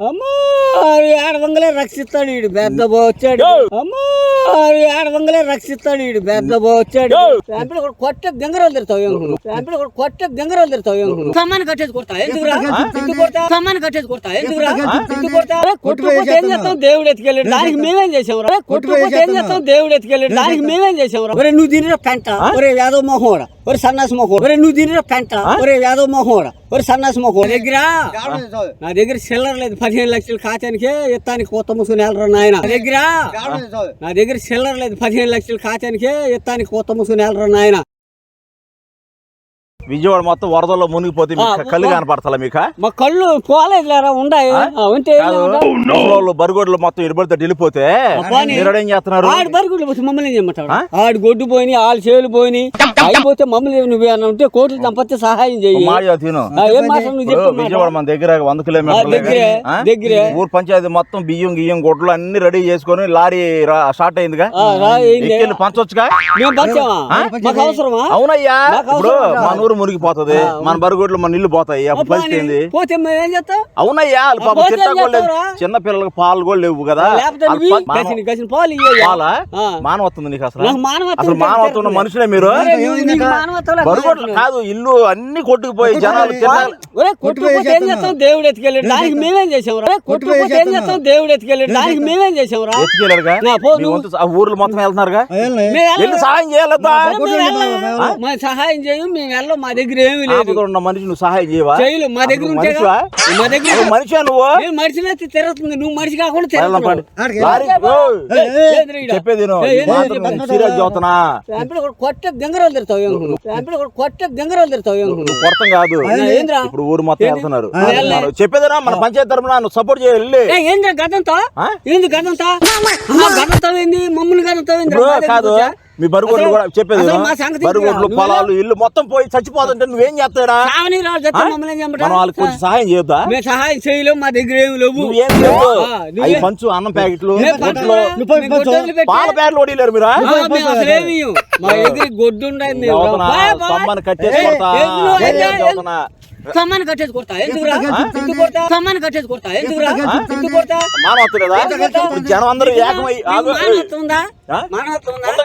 అమ్మో అవి ఆడవంగలే రక్షిస్తాడు వీడు పెద్ద వచ్చాడు. అమ్మో అవి ఆడవంగలే రక్షిస్తాడు వీడు పెద్ద వచ్చాడు. శాంపిల్ కూడా కొట్ట గంగరాలు తిడతావు ఏం శాంపిల్ కూడా కొట్ట గంగరాలు తిడతావు ఏం సమ్మాన్ని కట్టేసి కొడతా ఎందుకు ఎందుకు కొడతా? సమ్మాన్ని కట్టేసి కొడతా ఎందుకు ఎందుకు కొడతా? కొట్టుకుపోతే ఏం చేస్తాం దేవుడు ఎత్తుకెళ్ళాడు దానికి మేమేం చేసాం రా? కొట్టుకుపోతే ఏం చేస్తాం దేవుడు ఎత్తుకెళ్ళాడు దానికి మేమేం చేసాం రా? ఒరే నువ్వు తినిన పెంట. ఒరే యాదవ్ మోహోడా. ఒరే సన్నాసి మోహోడా. ఒరే నువ్వు తినిన పెంట. ఒరే యాదవ్ మోహోడా. ఒరే సన్నాసి మోహోడా. దగ్గర నా దగ్గర చిల్లర లేదు పదిహేను లక్షలు ఖాతానికే ఎత్తానికి కొత్త ముసుగు నెలరా నాయన. నా దగ్గర నా దగ్గర చిల్లర లేదు పదిహేను లక్షలు ఖాతానికే ఎత్తానికి కొత్త ముసుగు నెలరా నాయన. విజయవాడ మొత్తం వరదల్లో మునిగిపోతే కళ్ళు కనపడతా మీక మా కళ్ళు పోలేదు లేరా ఉంటే? ఊళ్ళో బరిగొడ్లు మొత్తం ఇరుబడితో వెళ్ళిపోతే ఏం చేస్తున్నారు? ఆడు మమ్మల్ని ఏం చేయమంటాడు ఆ? ఆడు గొడ్డు పోయి ఆడు చేలు పోయి అయిపోతే మమ్మల్ని నువ్వు ఏమన్నా ఉంటే కోట్లు దంపతి సహాయం ఏం నువ్వు చెప్పు మాట. విజయవాడ మన దగ్గర వంద కిలోమీటర్లు దగ్గరే. ఊరు పంచాయతీ మొత్తం బియ్యం గియ్యం గుడ్లు అన్ని రెడీ చేసుకొని లారీ స్టార్ట్ అయిందిగా? పంచొచ్చుగా? అవసరమా? అవునయ్యా. ఇప్పుడు. మన ఊరు మునిగిపోతది. మన బరిగొడ్లు మన ఇల్లు పోతాయి. అప్పుడు పరిస్థితి ఏంది? అవునయ్యా చిన్న పిల్లలకు పాలు కూడా లేవు కదా. పాలు. మానవత్తుంది నీకు అసలు అసలు మానవత్వం మనుషులే మీరు? కాదు ఇల్లు అన్ని కొట్టుకుపోయి జనాలు కొట్టుకుపోతే ఏం చేస్తాం దేవుడు ఎత్తుకెళ్ళాడు దానికి మేమేం చేసాం రా కొట్టుకుపోతే ఏం చేస్తాం దేవుడు ఎత్తుకెళ్ళాడు దానికి మేమేం చేసాం రా ఎత్తుకెళ్ళారుగా ఊర్లు మొత్తం వెళ్తున్నారుగా మేము వెళ్ళి వెళ్ళం. సహాయం వెళ్ళం. మా సహాయం చేయం మేము వెళ్ళం మా దగ్గర ఏమీ లేదు ఉన్న మనిషి నువ్వు సహాయం చేయవా చేయలు మా దగ్గర ఉంటే? మా దగ్గర మనిషివా నువ్వు నేను మనిషినైతే తిరుగుతుంది నువ్వు మనిషి కాకుండా చెప్పేది కొట్ట గంగరాలు కొట్ట గంగరాలు కొడతాం కాదు. ఏంద్రా? ఇప్పుడు ఊరు మొత్తం వెళ్తున్నారు. చెప్పేదిరా? మన పంచాయతీ తరపున నువ్వు సపోర్ట్ చేయాలి ఏంద్రా? ఏంది మమ్మల్ని ఇప్పుడు కాదు. మీ బరుగొడ్లు కూడా చెప్పేది బరుగొడ్లు? పొలాలు ఇల్లు మొత్తం పోయి చచ్చిపోతుంటే నువ్వేం చేస్తాడా ఏం మనం? వాళ్ళకి కొంచెం సహాయం చేయొద్దా? మేము సహాయం చేయలేము మా దగ్గర ఏమి లేవు. అవి పంచు అన్నం ప్యాకెట్లు పాల ప్యాకెట్లు ఓడిలేరు మీరు. మా దగ్గర గొడ్డు కట్టేసి కొడతా. ఏం కట్టేసి కొడతా? ఎందుకు కొడతా? కట్టేసి కొడతా? ఎందుకు కొడతా? జనం అందరూ ఏకమై నీకు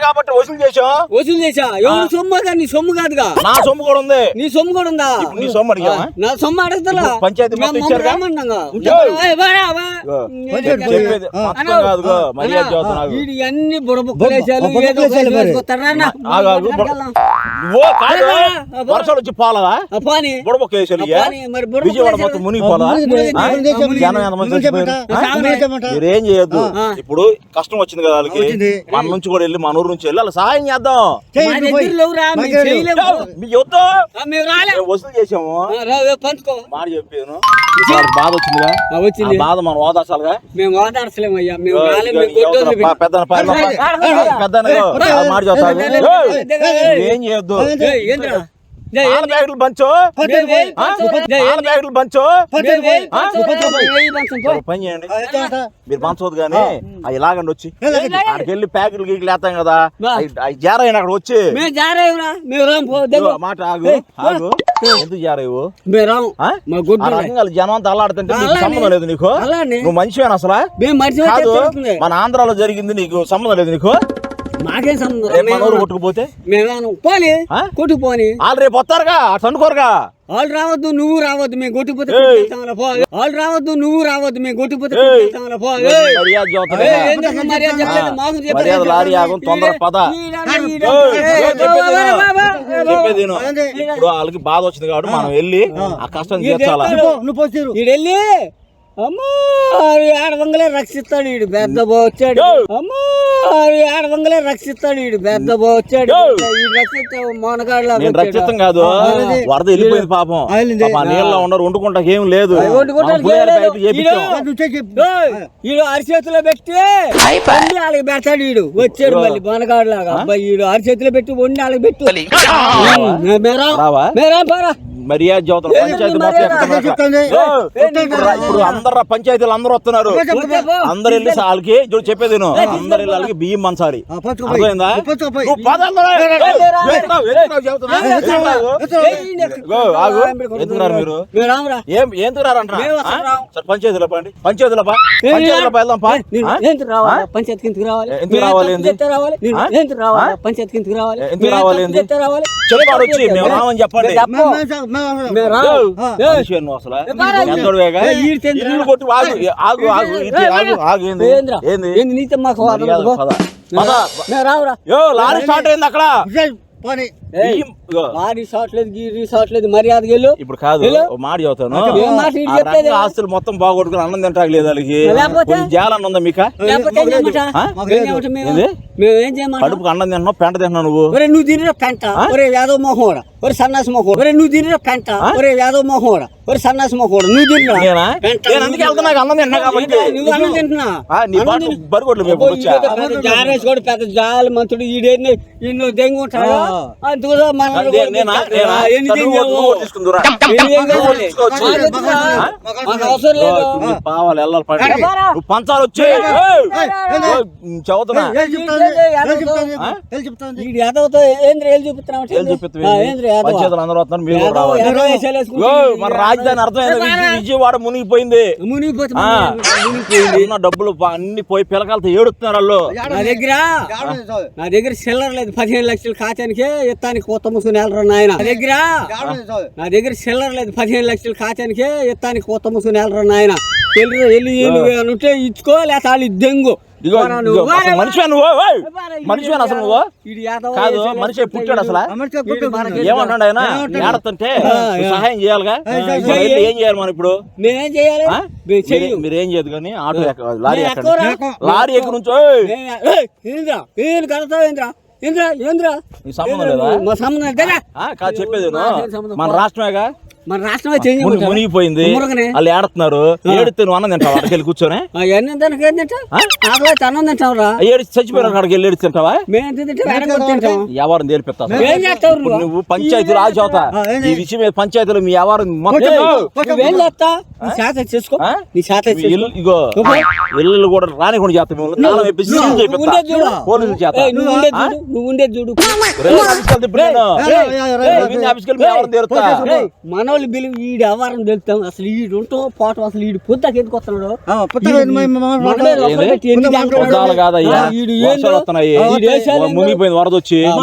కాబట్టి వసూలు చేసాం? వసూలు చేసా? ఎవరు సొమ్ము కాదు నీ సొమ్ము కాదుగా. నా సొమ్ము కూడా ఉంది. నీ సొమ్ము కూడా ఉందా? నీ సొమ్ము అడిగావా? నా సొమ్ము అడుగుతా పంచాయతీ అన్ని వర్షాలు వచ్చి పోనీ. విజయవాడ. మొత్తం. జనం ఎంతమంది? మీరేం చేయొద్దు. ఇప్పుడు కష్టం వచ్చింది కదా వాళ్ళకి. మన నుంచి కూడా వెళ్ళి మన ఊరు నుంచి వెళ్ళి వాళ్ళకి సహాయం చేద్దాం. వసూలు చేసాము. మాట చెప్పాను. బాధ వచ్చిందిగా? వచ్చింది. బాధ మనం ఓదార్చాలిగా? మేము ఓదార్చలేము అయ్యా. పైన పెద్దన మాట చెప్తాను. ఏం చేయొద్దు? పంచు? పంచు, పని చేయండి. మీరు పంచవద్దు కానీ అవి ఇలాగండి వచ్చి. అక్కడికి వెళ్ళి ప్యాకెట్లు గీకులు వేస్తాం కదా జారైన అక్కడ వచ్చి. మాట ఆగు ఆగు. ఎందుకు జారేవు జనం అంతా అల్లాడుతుంటే నీకు అలానే. సంబంధం లేదు నీకు. నువ్వు మంచివేనా అసలు? కాదు మన ఆంధ్రాలో జరిగింది నీకు సంబంధం లేదు నీకు? మాకేం సంబంధం? కొట్టుకుపోతే మేము పోని? కొట్టుకుపోని వాళ్ళు రేపు వస్తారుగా అనుకోరుగా వాళ్ళు రావద్దు నువ్వు రావద్దు మేము కొట్టుకుపోతే వాళ్ళు రావద్దు నువ్వు రావద్దు మేము కొట్టుకుపోతే. ఇప్పుడు వాళ్ళకి బాధ వచ్చింది కాబట్టి మనం వెళ్ళి ఆ. కష్టం తీర్చాలా. ఈడు వెళ్ళి అమ్మో అవి ఆడవంగలే రక్షిస్తాడు వీడు పెద్ద వచ్చాడు. అమ్మో అవి ఆడవంగలే రక్షిస్తాడు వీడు పెద్ద వచ్చాడు. వీడు రక్షిస్తే మోనగాడులా నేను రక్షితం కాదు. వరద వెళ్ళిపోయింది పాపం. నీళ్ళలో ఉండరు వండుకుంటా ఏం లేదు. ఈడు అరిచేతిలో పెట్టి వండి వాళ్ళకి పెడతాడు ఈడు. వచ్చాడు మళ్ళీ బోనగాడు లాగా అబ్బాయి ఈడు అరిచేతిలో పెట్టి వండి వాళ్ళకి పెట్టు. మేరా రావా? మేరా పారా. మర్యాద చదువుతాను పంచాయతీ. ఇప్పుడు అందరు పంచాయతీలు అందరూ వస్తున్నారు. అందరు వెళ్ళి వాళ్ళకి చూడు చెప్పేది అందరు వెళ్ళి వాళ్ళకి బియ్యం పోయి. అర్థమైందా? మీరు? ఏం ఏం తిరారంటారా పంచాయతీలో పండి. పంచాయతీలో పంచాయతీలో వెళ్దాం? పంచాయతీ కిందకి రావాలి? ఎందుకు రావాలి? చేస్తే రావాలి? పంచాయతీ కిందకి రావాలి? ఎందుకు రావాలి? చెప్పాడు. కొట్టి ఆగు ఆగు ఆగు ఆగు ఆగు ఏంది? ఏంది? నీతో మాకు రావురా. యో లారీ స్టార్ట్ అయింది అక్కడ. పోనీ. షాట్ లేదు లేదు మర్యాద గెలు ఇప్పుడు కాదు మాట చెప్పేది? రకంగా ఆస్తులు మొత్తం బాగొట్టుకుని అన్నం తింటాక లేదు వాళ్ళకి జాలన్న ఉందా మీక? మేము? కడుపుకి అన్నం తింటున్నావు పెంట తింటున్నావు నువ్వు? ఒరే నువ్వు తినిన పెంట. ఒరే యాదవ్ మొహోడా. ఒరే సన్నాసి మొహోడా. ఒరే నువ్వు తినిన పెంట. ఒరే యాదవ్ మొహోడా. ఒరే సన్నాసి మొహోడా. నువ్వు తిన్నా నేనా? నేను అందుకే వెళ్తున్నా అన్నం కాబట్టి. నువ్వు అన్నం తింటున్నా. ఆ, నీ అన్నం పాటు తింటున్నా. బరిగొడ్లు మేము అబ్బో, వచ్చా? ఈడేదో పెద్ద జారేసి కూడా పెద్ద జాలి మంతుడు ఈడేన్ని ఇన్నో దెంగు ఉంటాడు? ఆ. అందుకోసం మన నే- నేనా? నేనా? ఎన్ని నువ్వు దెంగావు? నువ్వు తీసుకుందురా. ఎన్ని దెంగావు? నువ్వు తీసుకోవచ్చు. మాకు ఎందుకురా? ఆ? మాకు అవసరం లేదు. నువ్వు పావాలి వెళ్ళాలి పడి ఏ బారా? నువ్వు పంచాలు వచ్చి ఏయ్? చదువుతున్నా ఏం? యాదవ్తో ఏంద్ర ఏళ్ళు మన రాజధాని అర్థమైంది బారా? విజయవాడ మునిగిపోయింది. మునిగిపోయింది. ఉన్న డబ్బులు అన్ని పోయి పిలకాలతో ఏడుస్తున్నారు వాళ్ళు. నా దగ్గర? నా దగ్గర చిల్లర లేదు. పదిహేను లక్షలు ఖాతానికే ఎత్తానికి కొత్త ముసుగుని వెళ్ళరు నాయన నా దగ్గర? నా దగ్గర చిల్లర లేదు. పదిహేను లక్షలు ఖాతానికే ఎత్తానికి కొత్త ముసుగుని వెళ్ళరు నాయన వెళ్ళి వెళ్ళి వెళ్ళి ఉంటే ఇచ్చుకో లేకపోతే వాళ్ళు దెంగు ఇదిగో ఇదిగో, నువ్వు, అసలు నువ్వు? అసలు కాదు మనిషి పుట్టాడు అసలు? ఏమన్నాడు ఆయన? ఏమంటాడు? ఏడతంటే. సహాయం చేయాలిగా? ఏం చేయాలి. మనం ఇప్పుడు? నేనేం చేయాలి. మీరే- మీరేం చేయదు కానీ ఆటో లారీ ఎక్కండి? లారీ ఎక్కడి నుంచో ఏంద్రా ఏం ఏంద్రా సంబంధం లేదా? సంబంధం? మన రాష్ట్రమేగా? మన రాష్ట్రమే చేంజ్ ముని- మునిగిపోయింది. మురగనే. వాళ్ళు ఏడుతున్నారు ఏడితే నువ్వు అన్నం తింటావా? అక్కడికి వెళ్ళి కూర్చొని? ఎన్ని దానికి అన్నం తింటావురా. ఏడి చచ్చిపోయిన అక్కడికి వెళ్ళి ఏడిచి తింటావా? ఇప్పుడు నువ్వు? పంచాయతీ రాజు అవుతా? ఈ విషయం మీద పంచాయతీలో మీ చేస్తా ఇల్లు ఇగో ఇల్లు కూడా రానికుండా చేస్తాం. పోలీసులు నువ్వు ఉండేది చూడు నువ్వు మనోళ్ళు బిల్లు ఈడు వ్యవహారం తెలుస్తాం? అసలు ఈడు ఉంటాం పోవటం అసలు ఈడు పొద్దుకి ఎందుకు వస్తున్నాడు? మునిగిపోయింది వరద వచ్చి. ఆ,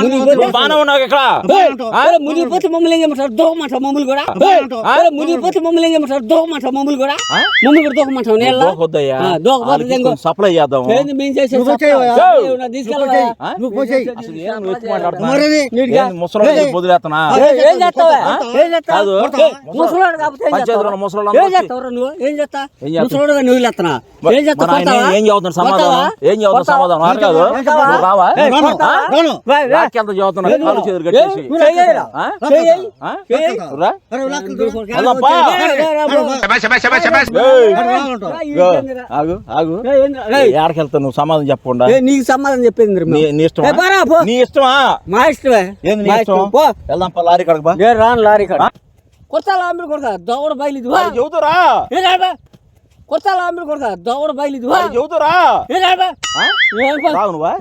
మునిగిపోతే- మమ్మల్ని ఏం చేయమంటారు? దోహమంటారు మమ్మల్ని కూడా? మునిగిపోతే మమ్మల్ని ఏం చేయమంటారు? దోహమంటారు మమ్మల్ని కూడా? మమ్మల్ని కూడా దోహమంటాం నీళ్ళ సప్లై చేద్దాం. ఏంది ముసలోళ్ళు వదిలేస్తున్నా ఏం చేస్తావు? ముసలోడు ఏం చేస్తావు? నువ్వు? ఏం చేస్తా? ముసలోడుగా? ఏం చేస్తావు? ఏం సమాధానం? ఏం కాదు? నువ్వు రావా? కాలు చేతులు కట్టేసి? ఆగు ఆగు. వెళ్తావు? సమాధానం చెప్పకుండా. నీకు సమాధానం చెప్పింది నీ ఇష్టమా. నీ ఇష్టమా? మా ఇష్టమే. ఏంది నీ మా ఇష్టం? వెళ్దాం పా లారీ కడక రాను లారీ కాడ ఆ? కొత్త లాంబిడి కొడక దౌడ బయలు ఇది వా. వాడికి చెబుతురా ఏ రాబా కొత్త లాంబిడి కొడక దౌడ బయలు ఇది వా. వాడికి చెబుతురా ఏ రాబా నువ్వా.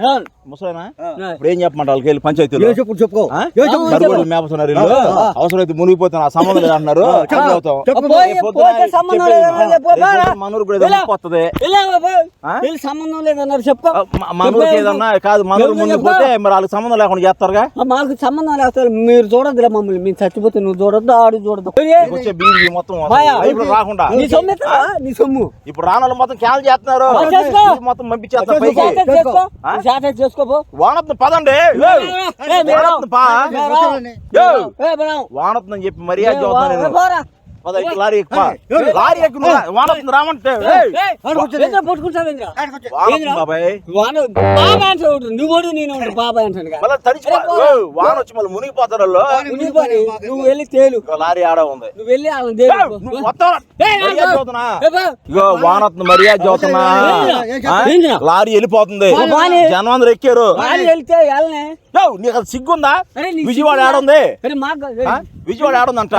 ముసలేనా. ఇప్పుడు ఏం చెప్పమంట వాళ్ళకి వెళ్ళి పంచాయతీలో? ఏ చెప్పు చెప్పుకో. ఆ? ఏ చెప్పు బరిగొడ్లు మేపుతున్నారు ఇల్లు ఆ. అవసరమైతే మునిగిపోతున్నా సంబంధం లేదు అంటున్నారు. సంబంధం మనూరు కూడా ఏదో వస్తది. ఆ? లేదన్నారు. చెప్పు ఆ, ఏదన్నా కాదు మనూరు మునిగిపోతే మరి వాళ్ళకి సంబంధం లేకుండా చేస్తారుగా? ఆ, మాకు సంబంధం లేకపోతే మీరు చూడొద్దురా మమ్మల్ని. మేము చచ్చిపోతే నువ్వు చూడొద్దు ఆడు చూడొద్దు. ఏ, వచ్చే బీడీ మొత్తం. ఇప్పుడు రాకుండా. నీ సొమ్ము? నీ సొమ్ము. ఇప్పుడు రానోళ్ళు మొత్తం క్యాన్ చేస్తున్నారు. ఆ, మొత్తం పంపించేస్తారు చేసుకోపో. వానత్న పదండి. బరావు. వానత్న చెప్పి మర్యాద ఏ, వా- నేను లారీ. లారీ. వాన వస్తుంది రామంటే బాబాయ్ వాన బాబాయ్ అంటే ఒకడు, నువ్వు కూడా నేను ఒకడు బాబాయ్ అంటాను కదా. మళ్ళీ తడిచి ఏయ్, వాన వచ్చి మళ్ళీ మునిగిపోతారు వాళ్ళు. నువ్వు పని, నువ్వు వెళ్ళి తేలు ఇగో లారీ ఆడ ఉంది నువ్వు వెళ్ళి మర్యాద. ఇగో వాన వస్తుంది చదువుతున్నా? ఏంద్రా? లారీ వెళ్ళిపోతుంది. జనం అందరు ఎక్కారు వాళ్ళు వెళ్తే వెళ్ళనే ఏయ్, నీకు అది సిగ్గుందా విజయవాడ? ఆడుంది విజయవాడ ఆడుందంట?